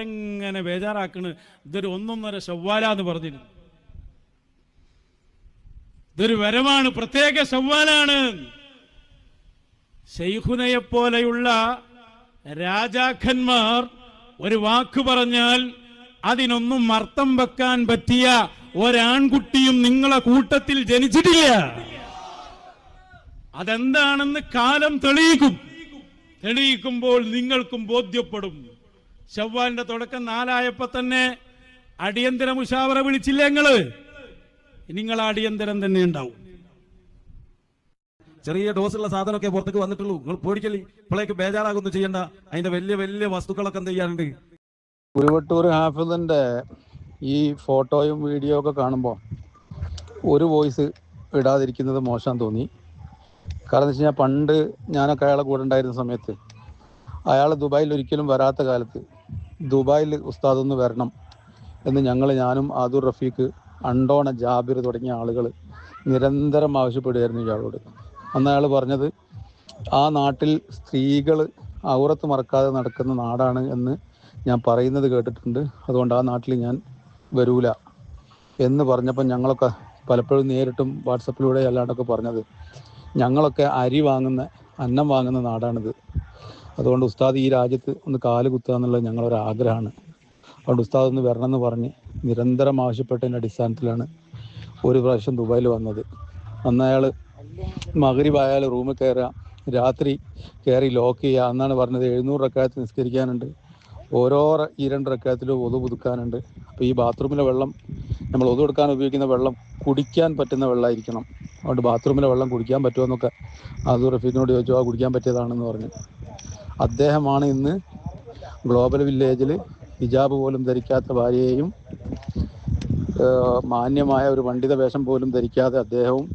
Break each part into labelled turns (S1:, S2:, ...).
S1: ഇങ്ങനെ ബേജാറാക്കണ്? ഇതൊരു ഒന്നൊന്നര ശവ്വാല എന്ന് പറഞ്ഞിരുന്നു. ഇതൊരു വരമാണ് പ്രത്യേക ശവ്വാലാണ്. ശൈഖുനയെ പോലെയുള്ള രാജാക്കന്മാർ ഒരു വാക്ക് പറഞ്ഞാൽ അതിനൊന്നും അർത്ഥം വെക്കാൻ പറ്റിയ ഒരാൺകുട്ടിയും നിങ്ങളെ കൂട്ടത്തിൽ ജനിച്ചിട്ടില്ല. അതെന്താണെന്ന് കാലം തെളിയിക്കും. തെളിയിക്കുമ്പോൾ നിങ്ങൾക്കും ബോധ്യപ്പെടും. ശവ്വാലിന്റെ തുടക്കം നാലായപ്പോ തന്നെ അടിയന്തര മുഷാവറ വിളിച്ചില്ല നിങ്ങൾ? നിങ്ങൾ അടിയന്തരം തന്നെ ഉണ്ടാവും.
S2: ചെറിയ ഡോസുള്ള സാധനമൊക്കെ പുറത്തേക്ക് വന്നിട്ടുള്ളൂ. നിങ്ങൾ പേടിക്കല്ലേ? ഇപ്പോഴേക്ക് ബേജാറാകൊന്നും ചെയ്യണ്ട. അതിന്റെ വലിയ വലിയ വസ്തുക്കളൊക്കെ എന്ത് ചെയ്യാനുണ്ട്?
S3: ഉരുവട്ടൂർ ഹാഫിദിന്റെ ഈ ഫോട്ടോയും വീഡിയോ ഒക്കെ കാണുമ്പോൾ ഒരു വോയിസ് ഇടാതിരിക്കുന്നത് മോശം തോന്നി. കാരണം വെച്ച് കഴിഞ്ഞാൽ പണ്ട് ഞാനൊക്കെ അയാളെ കൂടെ ഉണ്ടായിരുന്ന സമയത്ത് അയാൾ ദുബായിൽ ഒരിക്കലും വരാത്ത കാലത്ത് ദുബായിൽ ഉസ്താദ് ഒന്ന് വരണം എന്ന് ഞങ്ങൾ ഞാനും ആദുർ റഫീഖ് അണ്ടോണ ജാബിർ തുടങ്ങിയ ആളുകൾ നിരന്തരം ആവശ്യപ്പെടുകയായിരുന്നു ഇയാളോട്. അന്ന് അയാൾ പറഞ്ഞത് ആ നാട്ടിൽ സ്ത്രീകൾ ഔറത്ത് മറക്കാതെ നടക്കുന്ന നാടാണ് എന്ന് ഞാൻ പറയുന്നത് കേട്ടിട്ടുണ്ട്. അതുകൊണ്ട് ആ നാട്ടിൽ ഞാൻ വരൂല എന്ന് പറഞ്ഞപ്പോൾ ഞങ്ങളൊക്കെ പലപ്പോഴും നേരിട്ടും വാട്സപ്പിലൂടെ അല്ലാണ്ടൊക്കെ പറഞ്ഞത് ഞങ്ങളൊക്കെ അരി വാങ്ങുന്ന അന്നം വാങ്ങുന്ന നാടാണിത്. അതുകൊണ്ട് ഉസ്താദ് ഈ രാജ്യത്ത് ഒന്ന് കാൽ കുത്തുക എന്നുള്ളത് ഞങ്ങളൊരു ആഗ്രഹമാണ്. അതുകൊണ്ട് ഉസ്താദ് ഒന്ന് വരണം എന്ന് പറഞ്ഞ് നിരന്തരം ആവശ്യപ്പെട്ടതിന്റെ അടിസ്ഥാനത്തിലാണ് ഒരു പ്രാവശ്യം ദുബായിൽ വന്നത്. അന്ന് അയാൾ മകരിവായാൽ റൂമിൽ കയറുക രാത്രി കയറി ലോക്ക് ചെയ്യുക എന്നാണ് പറഞ്ഞത് എഴുന്നൂറ് റക്കായത്ത് നിസ്കരിക്കാനുണ്ട്. ഓരോ ഈ രണ്ട് റക്കായത്തിലും ഒതു പുതുക്കാനുണ്ട്. അപ്പോൾ ഈ ബാത്റൂമിലെ വെള്ളം നമ്മൾ ഒതു കൊടുക്കാൻ ഉപയോഗിക്കുന്ന വെള്ളം കുടിക്കാൻ പറ്റുന്ന വെള്ളമായിരിക്കണം. അതുകൊണ്ട് ബാത്റൂമിലെ വെള്ളം കുടിക്കാൻ പറ്റുമോ എന്നൊക്കെ അത് റഫീഖിനോട് ചോദിച്ചു ആ കുടിക്കാൻ പറ്റിയതാണെന്ന് പറഞ്ഞു. അദ്ദേഹമാണ് ഇന്ന് ഗ്ലോബൽ വില്ലേജിൽ ഹിജാബ് പോലും ധരിക്കാത്ത ഭാര്യയെയും മാന്യമായ ഒരു പണ്ഡിത വേഷം പോലും ധരിക്കാതെ അദ്ദേഹവും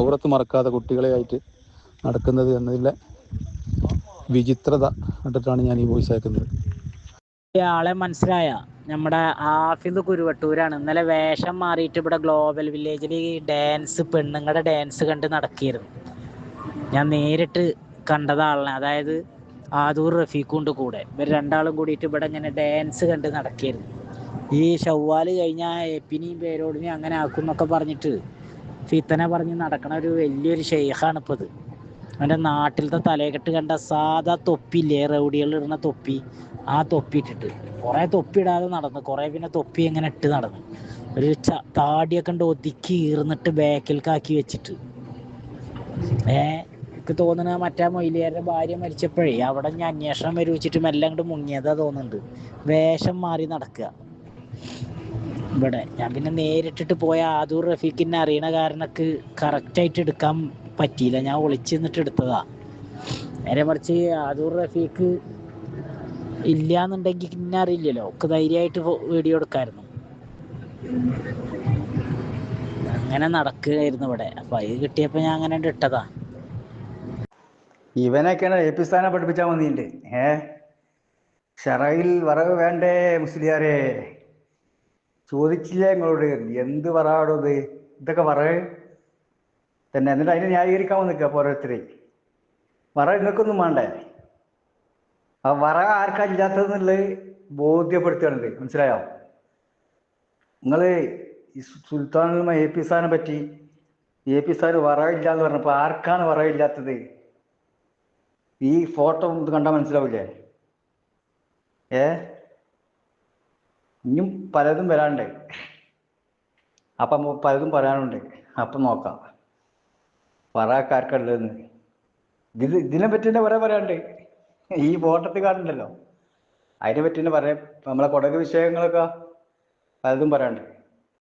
S3: ഔറത്ത് മറക്കാതെ കുട്ടികളെയായിട്ട് നടക്കുന്നത് എന്നതിലെ വിചിത്രത കണ്ടിട്ടാണ് ഞാൻ ഈ വോയിസ് അയക്കുന്നത്.
S4: ആളെ മനസ്സിലായ നമ്മുടെ ഹാഫിദ് കുരുവട്ടൂരാണ്. ഇന്നലെ വേഷം മാറിയിട്ട് ഇവിടെ ഗ്ലോബൽ വില്ലേജിൽ ഡാൻസ് പെണ്ണുങ്ങളുടെ ഡാൻസ് കണ്ട് നടക്കിയിരുന്നു. ഞാൻ നേരിട്ട് കണ്ടതാളെ. അതായത് ആദൂർ റഫീഖുണ്ട് കൂടെ. ഇവർ രണ്ടാളും കൂടിയിട്ട് ഇവിടെ ഇങ്ങനെ ഡാൻസ് കണ്ട് നടക്കായിരുന്നു ഈ ഷവ്വാൽ കഴിഞ്ഞാൽ എപ്പിനെയും പേരോടിനെയും അങ്ങനെ ആക്കും എന്നൊക്കെ പറഞ്ഞിട്ട് ഫിത്തനെ പറഞ്ഞ് നടക്കണ ഒരു വലിയൊരു ഷെയ്ഖാണ് ഇപ്പോൾ ഇത് അവന്റെ നാട്ടിലത്തെ തലയെക്കെട്ട് കണ്ട സാധാ തൊപ്പില്ലേ റൗഡികൾ ഇടുന്ന തൊപ്പി ആ തൊപ്പി ഇട്ടിട്ട്. കുറേ തൊപ്പി ഇടാതെ നടന്നു കുറേ പിന്നെ തൊപ്പി ഇങ്ങനെ ഇട്ട് നടന്നു. ഒരു ച താടിയൊക്കെ ഉണ്ട് ഒതുക്കി ഈർന്നിട്ട് ബാക്കിൽക്കാക്കി വെച്ചിട്ട്. ഏ എനിക്ക് തോന്നണ മറ്റേ മൊയിലിയാരുടെ ഭാര്യ മരിച്ചപ്പോഴേ അവിടെ ഞാൻ അന്വേഷണം വരുവിച്ചിട്ട് മെല്ലെ അങ്ങോട്ട് മുങ്ങിയതാ തോന്നുന്നുണ്ട്. വേഷം മാറി നടക്കുക. ഇവിടെ ഞാൻ പിന്നെ നേരിട്ടിട്ട് പോയ ആദൂർ റഫീഖിനെ അറിയണ കാരണക്ക് കറക്റ്റായിട്ട് എടുക്കാൻ പറ്റിയില്ല. ഞാൻ ഒളിച്ചു നിന്നിട്ട് എടുത്തതാ. നേരെ മറിച്ച് ആദൂർ റഫീഖ് ഇല്ലാന്നുണ്ടെങ്കിൽ പിന്നെ അറിയില്ലല്ലോ. ഒക്കെ ധൈര്യമായിട്ട് വീഡിയോ എടുക്കായിരുന്നു. അങ്ങനെ നടക്കുകയായിരുന്നു ഇവിടെ. അപ്പൊ അത് കിട്ടിയപ്പോ ഞാൻ അങ്ങനെ ഇട്ടതാ.
S5: ഇവനൊക്കെയാണ് എ പി സ്ഥാനം പഠിപ്പിച്ചാൽ മതിയുണ്ട് ഏ? ഷറയിൽ വറവ് വേണ്ടേ മുസ്ലിയാരെ? ചോദിച്ചില്ല നിങ്ങളോട് എന്ത് വറാടോ ഇത്? ഇതൊക്കെ പറ തന്നെ. എന്നിട്ട് അതിനെ ന്യായീകരിക്കാൻ നിൽക്കുക ഓരോരുത്തരെ. വറ നിങ്ങൾക്കൊന്നും വേണ്ടേ? ആ വറ ആർക്കാ ഇല്ലാത്തതെന്നുള്ളത് ബോധ്യപ്പെടുത്തുകയാണത് മനസ്സിലായോ? നിങ്ങൾ സുൽത്താൻ എ പി സ്ഥാനം പറ്റി എ പി സ്ഥാനം വറവില്ല എന്ന് പറഞ്ഞപ്പോൾ ആർക്കാണ് വറവില്ലാത്തത്? ഈ ഫോട്ടോ ഇത് കണ്ടാൽ മനസ്സിലാവില്ലേ ഏ? ഇനിയും പലതും വരാനുണ്ട്. അപ്പം പലതും പറയാനുണ്ട്. അപ്പം നോക്കാം. പറയാക്കാർക്കുള്ളതെന്ന് ഇത് ഇതിനെ പറ്റി തന്നെ കുറേ പറയാനുണ്ട്. ഈ ഫോട്ടത്തിൽ കാണുന്നുണ്ടല്ലോ. അതിനെ പറ്റി തന്നെ പറയാം നമ്മളെ കൊടക് വിഷയങ്ങളൊക്കെ പലതും പറയാനുണ്ട്.